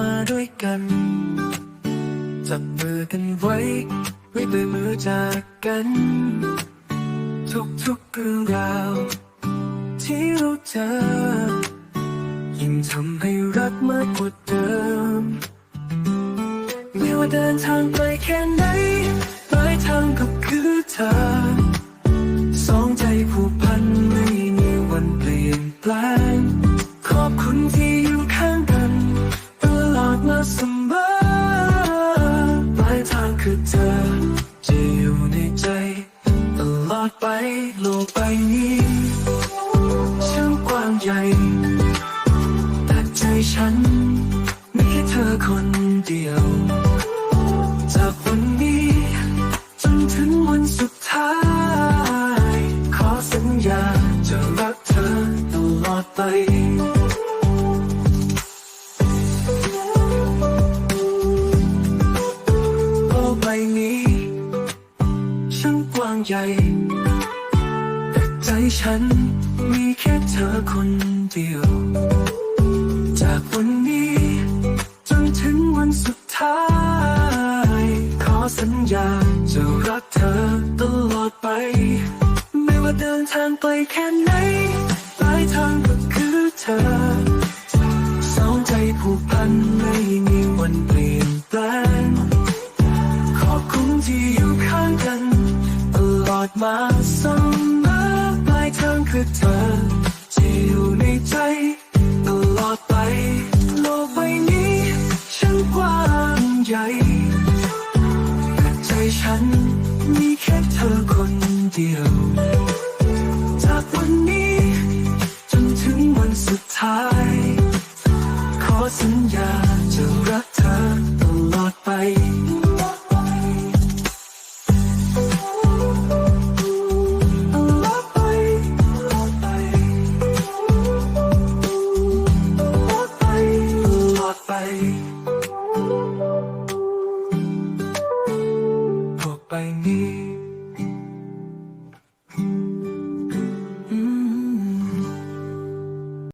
มาด้วยกัน จับมือกันไว้ ไม่เปลี่มือจากกัน ทุกทุกเรื่องราว ที่เราเจอยิ่งทำให้รักมากกว่าเดิม ไม่ว่าเดินทางไปแค่ไหนปลายทางก็คือเธอ สองใจผูก คือเธอ จะอยู่ในใจ ตลอดไปโลกใบนี้ช่างกว้างใหญ่แต่ใจฉัน มีแค่เธอคนเดียว ใหญ่ ใจฉันมีแค่เธอคนเดียว จากวันนี้ จนถึงวันสุดท้าย ขอสัญญาจะรักเธอตลอดไป ไม่ว่าเดินทางไกลแค่ไหนปลายทางก็คือเธอสองใจผูกพันไม่มีวันเปลี่ยนแปลง มาเสมอปลายทางคือเธอที่อยู่ในใจตลอดไป โลกใบนี้ช่างกว้างใหญ่แต่ใจฉันมีแค่เธอคนเดียว โลกใบนี้